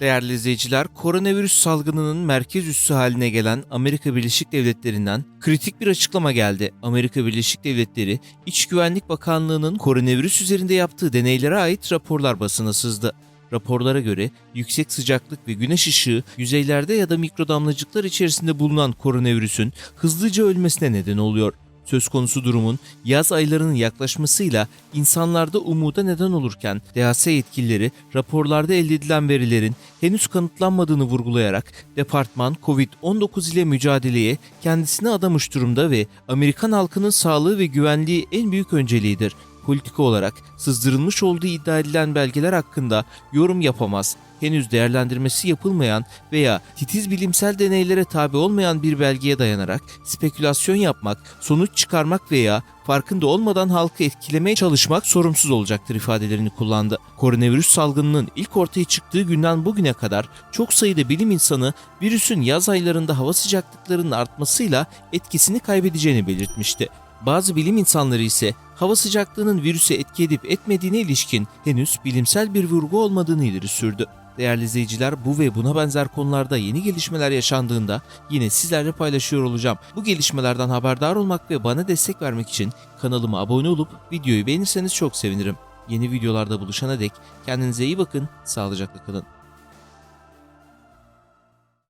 Değerli izleyiciler, koronavirüs salgınının merkez üssü haline gelen Amerika Birleşik Devletleri'nden kritik bir açıklama geldi. Amerika Birleşik Devletleri İç Güvenlik Bakanlığı'nın koronavirüs üzerinde yaptığı deneylere ait raporlar basına sızdı. Raporlara göre yüksek sıcaklık ve güneş ışığı yüzeylerde ya da mikrodamlacıklar içerisinde bulunan koronavirüsün hızlıca ölmesine neden oluyor. Söz konusu durumun yaz aylarının yaklaşmasıyla insanlarda umuda neden olurken DHS yetkilileri raporlarda elde edilen verilerin henüz kanıtlanmadığını vurgulayarak departman COVID-19 ile mücadeleye kendisini adamış durumda ve Amerikan halkının sağlığı ve güvenliği en büyük önceliğidir. Politika olarak sızdırılmış olduğu iddia edilen belgeler hakkında yorum yapamaz. Henüz değerlendirmesi yapılmayan veya titiz bilimsel deneylere tabi olmayan bir belgeye dayanarak spekülasyon yapmak, sonuç çıkarmak veya farkında olmadan halkı etkilemeye çalışmak sorumsuz olacaktır ifadelerini kullandı. Koronavirüs salgınının ilk ortaya çıktığı günden bugüne kadar çok sayıda bilim insanı virüsün yaz aylarında hava sıcaklıklarının artmasıyla etkisini kaybedeceğini belirtmişti. Bazı bilim insanları ise hava sıcaklığının virüse etki edip etmediğine ilişkin henüz bilimsel bir vurgu olmadığını ileri sürdü. Değerli izleyiciler bu ve buna benzer konularda yeni gelişmeler yaşandığında yine sizlerle paylaşıyor olacağım. Bu gelişmelerden haberdar olmak ve bana destek vermek için kanalıma abone olup videoyu beğenirseniz çok sevinirim. Yeni videolarda buluşana dek kendinize iyi bakın, sağlıcakla kalın.